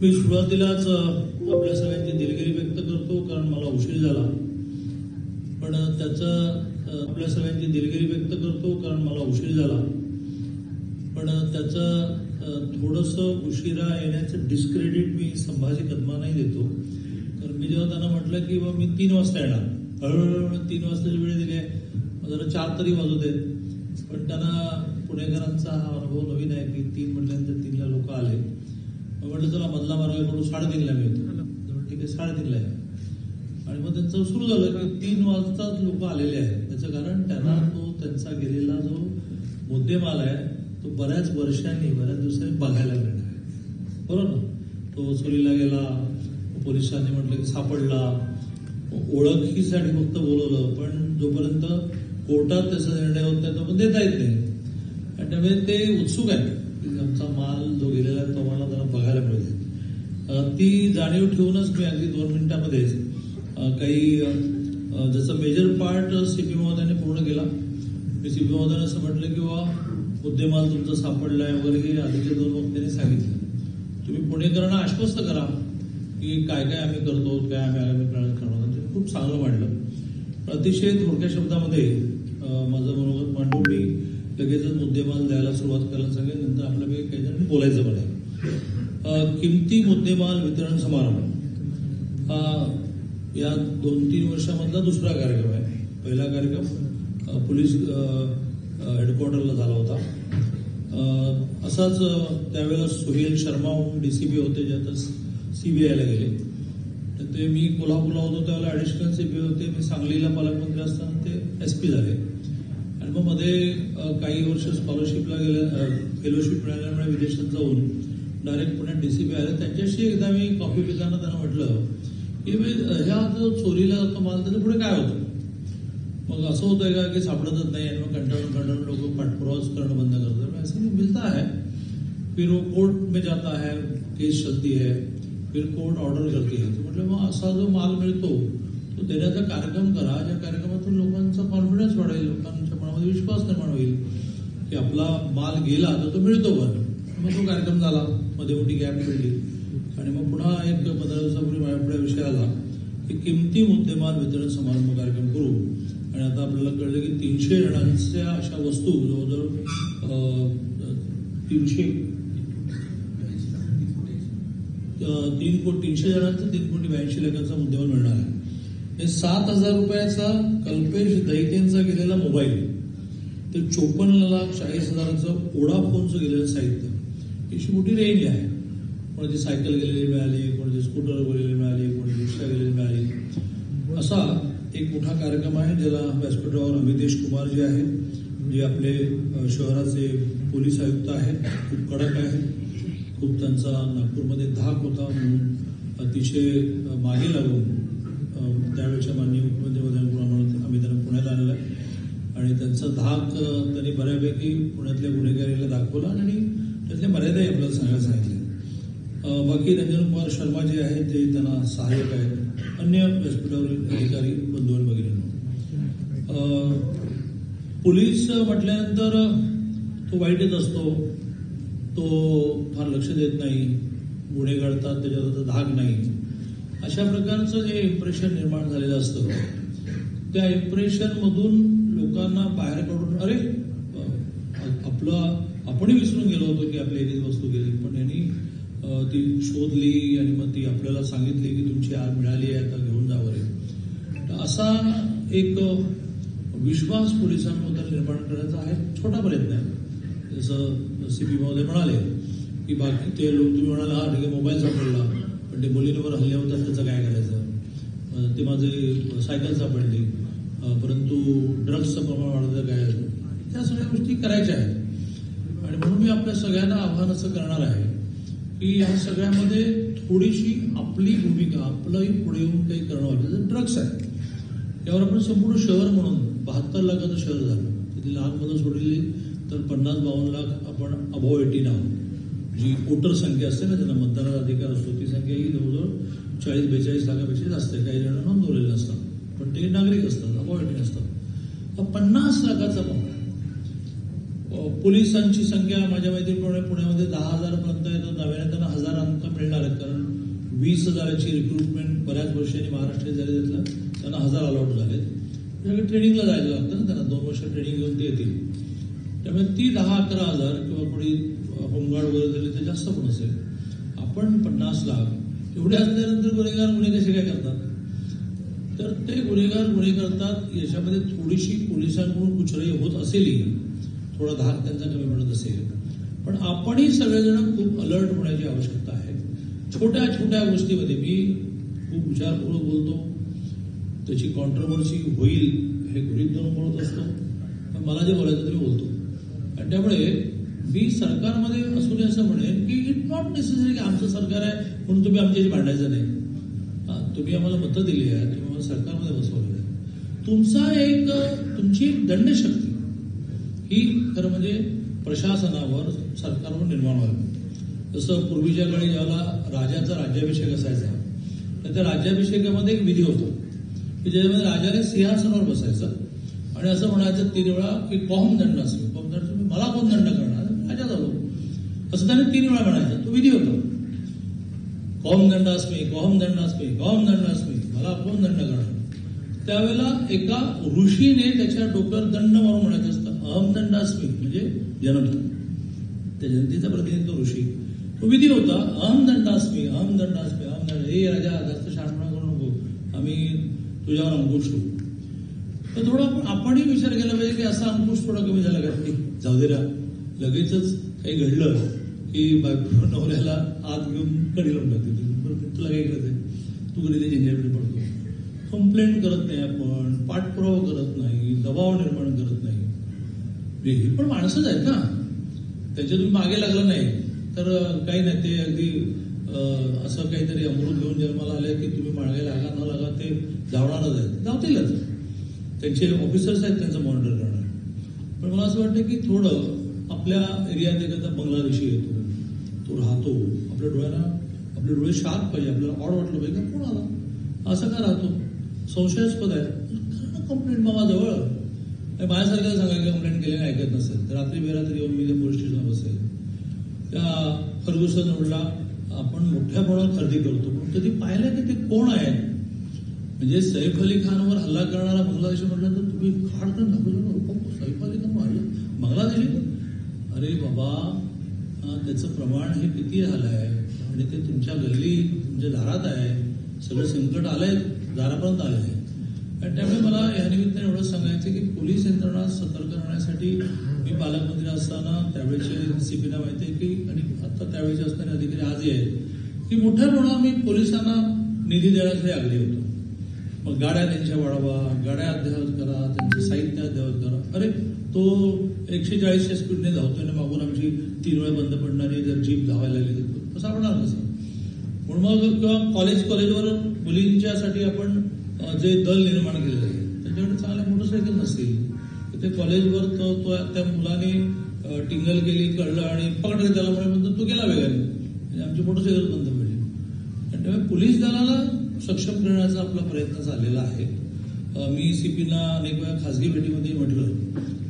मी सुरुवातीलाच आपल्या सगळ्यांची दिलगिरी व्यक्त करतो कारण मला उशीर झाला. पण त्याचं आपल्या सगळ्यांची दिलगिरी व्यक्त करतो कारण मला उशीर झाला. पण त्याचं थोडस थोडंसं उशिरा येण्याचं डिस्क्रेडिट मी संभाजी कदमांनाही देतो. तर मी जेव्हा त्यांना म्हटलं की बा मी तीन वाजता येणार. हळूहळू तीन वाजताची वेळ दिली आहे. जरा चार तरी वाजू देत. पण त्यांना पुणेकरांचा हा अनुभव नवीन आहे की तीन म्हटल्यानंतर तीनला लोक आले. म्हटलं चला मधला मार्ग करून साडेतीनला मी येतो तर म्हटलं, ठीक आहे साडेतीनला आहे आणि मग त्यांचं सुरू झालं की तीन वाजताच लोक आलेले आहेत. त्याचं कारण त्यांना तो त्यांचा गेलेला जो मुद्देमाल आहे तो बऱ्याच वर्षांनी बऱ्याच दिवसांनी बघायला मिळणार आहे. बरोबर ना? तो चोरीला गेला पोलिसांनी म्हटलं की सापडला. ओळखीसाठी फक्त बोलवलं पण जोपर्यंत कोर्टात त्याचा निर्णय होत नाही तो पण देता येत नाही. आणि त्यामुळे ते उत्सुक आहेत. ती जाणीव ठेवूनच मी अगदी दोन मिनिटामध्येच काही जसं मेजर पार्ट सी पी महोदयाने पूर्ण केला. मी सी पी महोदयाने असं म्हटलं की बा मुद्देमाल तुमचा आहे वगैरे हे आधीच्या दोन वक्त्यांनी सांगितलं. तुम्ही पुणेकरांना आश्वस्त करा की काय काय आम्ही करतो काय आम्ही आगामी काळात करणार. ते खूप चांगलं मांडलं अतिशय थोडक्या शब्दामध्ये माझं मनोगत मांडून मी लगेचच मुद्देमाल द्यायला सुरुवात करायला सांगेल नंतर आपल्यापैकी काही जण बोलायचं पण आहे. किमती मुद्देमाल वितरण समारंभ. हा या दोन तीन वर्षामधला दुसरा कार्यक्रम आहे. पहिला कार्यक्रम पोलीस हेडक्वार्टरला झाला होता. असाच त्यावेळेला Suhel Sharma D C B होते जे आता सीबीआयला गेले. तर ते मी कोल्हापूरला होतो त्यावेळेला ॲडिशनल बी होते. मी सांगलीला पालकमंत्री असताना ते एस पी झाले. आणि मग मध्ये काही वर्ष स्कॉलरशिपला गेल्या फेलोशिप मिळाल्यामुळे विदेशात जाऊन डायरेक्ट पुण्यात डीसीपी आले त्यांच्याशी एकदा मी कॉफी पिताना त्यांना म्हटलं की मी ह्या जो चोरीला जातो माल त्याचं पुढे काय होतं? मग असं होतंय का की सापडतच नाही आणि मग कंटाळून कंटाळून लोक पाठपुरावाच करणं बंद करतात. मैं नहीं मिलता है फिर वो कोर्ट में जाता है केस चलती है फिर कोर्ट ऑर्डर करती है. तो म्हटलं मग असा जो माल मिळतो तो देण्याचा कार्यक्रम करा. ज्या कार्यक्रमातून लोकांचा कॉन्फिडन्स वाढेल लोकांच्या मनामध्ये विश्वास निर्माण होईल की आपला माल गेला तर तो मिळतो पण. मग तो कार्यक्रम झाला. मध्ये मोठी गॅप पडली. आणि मग पुन्हा एक पंधरा दिवसापूर्वी माझ्यापुढे विषय आला की किमती मुद्देमाल वितरण समारंभ कार्यक्रम करू. आणि आता आपल्याला कळलं की तीनशे जणांच्या अशा वस्तू जवळजवळ तीनशे तीन कोटी तीनशे जणांचं तीन कोटी ब्याऐंशी लाखाचा मुद्देमाल मिळणार आहे. हे सात हजार रुपयाचा कल्पेश दैतेंचा गेलेला मोबाईल ते चोपन्न लाख चाळीस हजाराचं ओडाफोनचं गेलेलं साहित्य. अशी मोठी रेंज आहे. कोणाची सायकल गेलेली मिळाली कोणाची स्कूटर गेलेली मिळाली कोणाची रिक्षा गेलेली मिळाली. असा एक मोठा कार्यक्रम आहे ज्याला व्यासपीठावर अमितेश कुमार जे आहे जे आपले शहराचे पोलीस आयुक्त आहेत खूप कडक आहे खूप त्यांचा नागपूरमध्ये धाक होता म्हणून अतिशय मागे लागून त्यावेळेच्या माननीय मुख्यमंत्री आम्ही त्यांना पुण्यात आणलं. आणि त्यांचा धाक त्यांनी बऱ्यापैकी पुण्यातल्या गुन्हेगारीला दाखवला आणि त्यातल्या मर्यादाही आपल्याला सांगायला सांगितले. बाकी रंजन कुमार शर्मा जे आहेत ते त्यांना सहाय्यक आहेत. अन्य व्यासपीठावरील अधिकारी बंधू वगैरे पोलीस म्हटल्यानंतर तो वाईटच असतो. तो फार लक्ष देत नाही. गुन्हे घडतात त्याच्यावर धाक नाही. अशा प्रकारचं जे इम्प्रेशन निर्माण झालेलं असतं त्या इम्प्रेशनमधून लोकांना बाहेर काढून अरे आपलं आपणही विसरून गेलो होतो की आपल्या इथे वस्तू गेली पण यांनी ती शोधली आणि मग ती आपल्याला सांगितली की तुमची आज मिळाली आहे आता घेऊन जा वगैरे तर असा एक विश्वास पोलिसांबद्दल निर्माण करण्याचा हा एक छोटा प्रयत्न आहे. जसं सी पी महोदय म्हणाले की बाकी ते लोक तुम्ही म्हणाला हा ठीक आहे मोबाईल सापडला. पण ते मुलींवर हल्ले होतात त्याचं काय करायचं? ते माझे सायकल सापडली. परंतु ड्रग्सचं प्रमाण वाढतं काय? त्या सगळ्या गोष्टी करायच्या आहेत आणि म्हणून मी आपल्या सगळ्यांना असं करणार आहे की या सगळ्यामध्ये थोडीशी आपली भूमिका आपलंही पुढे येऊन काही करणं वाटलं ड्रग्स आहे. यावर आपण संपूर्ण शहर म्हणून बहात्तर लाखाचं शहर झालं. तिथे लहान मुलं सोडली तर पन्नास बावन्न लाख आपण अबोव एटीन आहोत. जी वोटर संख्या असते ना त्यांना मतदानाचा अधिकार असतो ती संख्या ही जवळजवळ चाळीस बेचाळीस लाखापेक्षा जास्त आहे. काही जण नोंदवलेले नसतात पण ते नागरिक असतात अबोव एटीन असतात. पन्नास लाखाचा पाऊण पोलिसांची संख्या माझ्या माहितीप्रमाणे पुण्यामध्ये दहा हजार पर्यंत आहे. तर नव्याने त्यांना हजार अंक मिळणार आहेत. कारण वीस हजाराची रिक्रुटमेंट बऱ्याच वर्षांनी महाराष्ट्रात झाली त्यातला त्यांना हजार अलॉट झालेत. ट्रेनिंगला जायला लागतं ना त्यांना. दोन वर्ष ट्रेनिंग घेऊन ते येतील. त्यामुळे ती दहा अकरा हजार किंवा कोणी होमगार्ड वगैरे दिले ते जास्त पण असेल. आपण पन्नास लाख. एवढे असल्यानंतर गुन्हेगार गुन्हे कसे काय करतात? तर ते गुन्हेगार गुन्हे करतात. याच्यामध्ये थोडीशी पोलिसांकडून कुचराई होत असेलही. थोडा धाक त्यांचा कमी पडत असेल. पण आपणही सगळेजण खूप अलर्ट होण्याची आवश्यकता आहे. छोट्या छोट्या गोष्टीमध्ये मी खूप विचारपूर्वक बोलतो. त्याची कॉन्ट्रोवर्सी होईल हे गृहित धरून बोलत असतो. पण मला जे बोलायचं ते मी बोलतो. आणि त्यामुळे मी सरकारमध्ये असून असं म्हणेन की इट नॉट नेसेसरी की आमचं सरकार आहे म्हणून तुम्ही आमच्याशी भांडायचं नाही. हा, तुम्ही आम्हाला मतं दिली आहे तुम्ही आम्हाला सरकारमध्ये बसवलेलं आहे तुमचा एक तुमची एक दंडशक्ती ही खरं म्हणजे प्रशासनावर सरकारवर निर्माण व्हावी. जसं पूर्वीच्या काळी ज्यावेळेला राजाचा राज्याभिषेक असायचा तर त्या राज्याभिषेकामध्ये एक विधी होतो की ज्याच्यामध्ये राजाने सिंहासनावर बसायचं. आणि असं म्हणायचं तीन वेळा की कॉम दंड असेल कॉम दंड मला कोण दंड करणार? राजा झालो असं त्याने तीन वेळा म्हणायचं. तो विधी होतो. कॉम दंड कॉम दंडास्मी कॉम असमे मला कोण दंड करणार? त्यावेळेला एका ऋषीने त्याच्या डोक्यावर दंड मारून म्हणायचं अहमदंडास्मी म्हणजे जनधन त्या जनतेचा प्रतिनिधित्व ऋषी. तो विधी होता अहमदंडास्मी अहमदंडास्मी अहमदंड हे राजा जास्त शहाणपणा करू नको. आम्ही तुझ्यावर अंकुश ठेवू. तर थोडं आपण आपणही विचार केला पाहिजे की असा अंकुश थोडा कमी झाला का? जाऊ दे रा. लगेचच काही घडलं की बायको नवऱ्याला आत घेऊन कडी लावून टाकते तुला काय करते तू कधी त्याची झंझाटमध्ये पडतो. कंप्लेंट करत नाही आपण पाठपुरावा करत नाही दबाव निर्माण करत नाही. देखील पण माणसंच आहेत ना. त्यांच्या तुम्ही मागे लागलं नाही. तर काही नाही ते अगदी असं काहीतरी अमृत घेऊन जन्माला आले की तुम्ही मागे लागा न लागा ते जावणारच आहेत. जावतीलच. त्यांचे ऑफिसर्स आहेत त्यांचं मॉनिटर करणार. पण मला असं वाटतं की थोडं आपल्या एरियात एखादा बांगलादेशी येतो. तो राहतो. आपल्या डोळ्यांना आपले डोळे शार्प पाहिजे. आपल्याला ऑड वाटलं पाहिजे का कोण आला असं का राहतो? संशयास्पद आहे. कंप्लेंट मामा जवळ माझ्यासारख्याला सांगा की कंप्लेंट केल्याने ऐकत नसेल तर रात्री बेरात्री येऊन मी ते पोलीस स्टेशनला बसेल. त्या फर्गुसन रोडला आपण मोठ्या प्रमाणात खरेदी करतो. पण कधी पाहिलं की ते कोण आहे? म्हणजे सैफ अली खानवर हल्ला करणारा बांगलादेशी म्हटलं तर तुम्ही खाड तर दाखवलं सैफ अली खान मारलं. बांगलादेशी अरे बाबा त्याचं प्रमाण हे किती झालं आहे म्हणजे आणि ते तुमच्या गल्ली तुमच्या दारात आहे. सगळं संकट आलंय दारापर्यंत आलं आहे आणि त्यामुळे मला या निमित्ताने एवढं सांगायचं की पोलीस यंत्रणा सतर्क राहण्यासाठी मी पालकमंत्री असताना त्यावेळेचे सीपीला माहिती आहे की आणि आता त्यावेळेचे असणारे अधिकारी आजही आहेत की मोठ्या प्रमाणात मी पोलिसांना निधी देण्यासाठी आग्रही होतो. मग गाड्या त्यांच्या वाढवा गाड्या अद्ययावत करा त्यांचं साहित्य अद्ययावत करा. अरे तो एकशे चाळीसच्या स्पीडने धावतोय आणि मागून आमची तीन वेळा बंद पडणारी जर जीप धावायला लागली तर. कसं होणार कसं म्हणून मग किंवा कॉलेज कॉलेजवर मुलींच्यासाठी आपण जे दल निर्माण केलेलं आहे त्यांच्याकडे चांगल्या मोटरसायकल नसतील. ते कॉलेजवर तो तो त्या मुलाने टिंगल केली कळलं आणि पकडलं त्याला म्हणे म्हणतो तो गेला वेगाने. म्हणजे आमची मोटरसायकल बंद पडली. आणि त्यामुळे पोलीस दलाला सक्षम करण्याचा आपला प्रयत्न झालेला आहे. मी सीपीना अनेक वेळा खासगी भेटीमध्ये म्हटलं.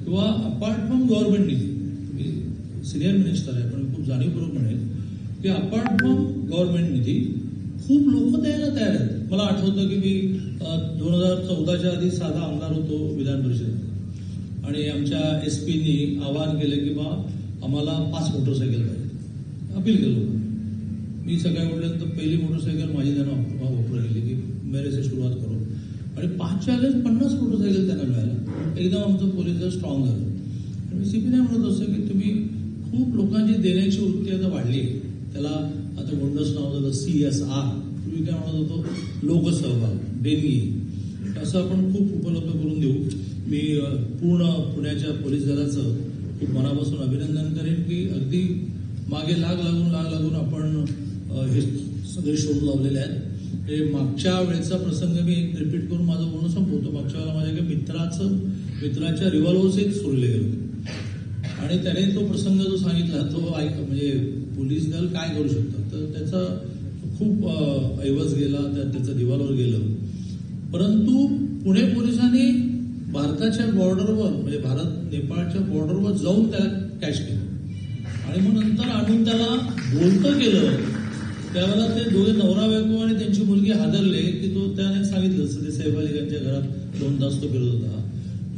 किंवा अपार्ट फ्रॉम गव्हर्नमेंट निधी मी सिनियर मिनिस्टर आहे पण खूप जाणीवपूर्वक म्हणेल की अपार्ट फ्रॉम गव्हर्नमेंट निधी खूप लोक द्यायला तयार आहेत. होतं की मी दोन हजार चौदाच्या आधी साधा आमदार होतो विधान परिषदेत. आणि आमच्या एस पीनी आवाहन केलं की बा आम्हाला पाच मोटरसायकल पाहिजे अपील केलं होतं. मी म्हटलं तर पहिली मोटरसायकल माझी त्यांना वाप- वापरायला गेली की मेरे सुरुवात करू आणि पाचच्या वेळेस पन्नास मोटरसायकल त्यांना मिळाल्या. एकदम आमचं पोलीस स्ट्रॉंग झालं. आणि सी सीपीने म्हणत असं की तुम्ही खूप लोकांची देण्याची वृत्ती आता वाढली त्याला आता गोंडस नाव झालं सी एस आर पूर्वी काय म्हणत होतो लोकसहभाग देणगी असं आपण खूप उपलब्ध करून देऊ. मी पूर्ण पुण्याच्या पोलीस दलाचं खूप मनापासून अभिनंदन करेन की अगदी मागे लाग लागून लाग लागून आपण हे सगळे शोध लावलेले आहेत. हे मागच्या वेळेचा प्रसंग मी एक रिपीट करून माझं बोलणं संपवतो. मागच्या वेळेला माझ्या एका मित्राचं मित्राच्या रिव्हॉल्व्हरचे सोडले गेलं. आणि त्याने तो प्रसंग जो सांगितला तो ऐक म्हणजे पोलीस दल काय करू शकतं तर त्याचा खूप ऐवज गेला त्याचं दिवाळवर गेलं. परंतु पुणे पोलिसांनी भारताच्या बॉर्डरवर म्हणजे भारत नेपाळच्या बॉर्डरवर जाऊन त्याला कॅश केलं. आणि मग नंतर आणून त्याला बोलतं केलं. त्यावेळेला ते दोघे नवरा बायको आणि त्यांची मुलगी हादरले की तो त्याने सांगितलं जसं ते सैफ अली खानच्या घरात दोन तास तो फिरत होता.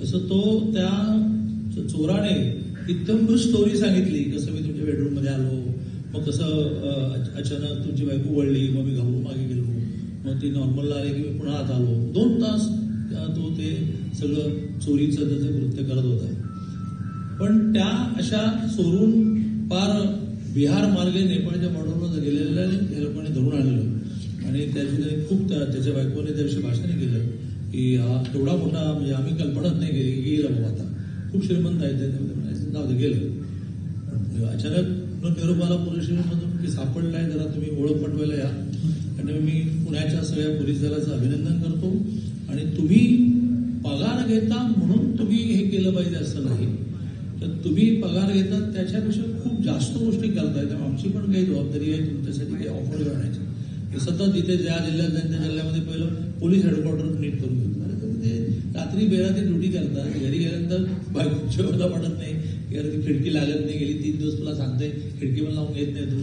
तसं तो त्या चोराने इत्यंभूत स्टोरी सांगितली कसं मी तुमच्या बेडरूममध्ये आलो मग कसं अचानक तुमची बायको वळली मग मी घाबरून मागे गेलो. मग ती नॉर्मलला आली की मी पुन्हा आत आलो. दोन तास तो ते सगळं चोरीचं त्याचं कृत्य करत होता. पण त्या अशा चोरून पार बिहार मार्गे नेपाळच्या बॉर्डरवर गेलेल्या या लोकांनी धरून आणलं आणि त्याची खूप त्या- त्याच्या बायकोने त्याविषयी भाषण केलं की हा तेवढा मोठा म्हणजे आम्ही कल्पनाच नाही केली की गेलं बाबा आता. खूप श्रीमंत आहे ते म्हणायचं म्हणायचे, जाऊ दे गेलं. पण अचानक निरोपाला पोलीस स्टेशनमधून की सापडलाय जरा तुम्ही ओळख पटवायला या. आणि मी पुण्याच्या सगळ्या पोलीस दलाचं अभिनंदन करतो. आणि तुम्ही पगार घेता म्हणून तुम्ही हे केलं पाहिजे असं नाही. तर तुम्ही पगार घेता त्याच्यापेक्षा खूप जास्त गोष्टी करताय त्यामुळे आमची पण काही जबाबदारी आहे तुमच्यासाठी काही ऑफर करण्याची सतत इथे ज्या जिल्ह्यात जाईल त्या जिल्ह्यामध्ये पहिलं पोलीस हेडक्वार्टर नीट करून घेतो रात्री तुम्ही ते ड्युटी करतात घरी गेल्यानंतर बायको जेवढा पडत नाही ती खिडकी लागत नाही गेली तीन दिवस तुला सांगते खिडकी पण लावून घेत नाही तू.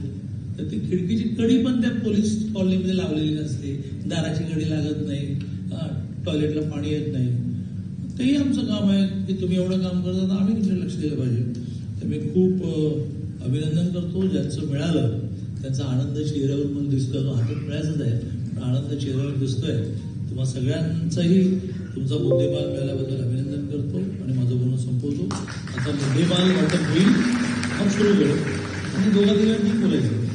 तर ती खिडकीची कडी पण त्या पोलीस कॉलनीमध्ये लावलेली नसते. दाराची कडी लागत नाही. टॉयलेटला पाणी येत नाही. तेही आमचं काम आहे की तुम्ही एवढं काम करता तर आम्ही तुमच्याकडे लक्ष दिलं पाहिजे. तर मी खूप अभिनंदन करतो. ज्यांचं मिळालं त्यांचा आनंद चेहऱ्यावर पण दिसतोय. तो हातात मिळायचाच आहे. पण आनंद चेहऱ्यावर दिसतोय. तुम्हा सगळ्यांचाही तुमचा बुद्धिबाल मिळाल्याबद्दल अभिनंदन करतो. आणि माझं बोलणं संपवतो आता बुद्धिमाल वाटप होईल मग सुरू करू आणि दोघा तिघांनी बोलायचं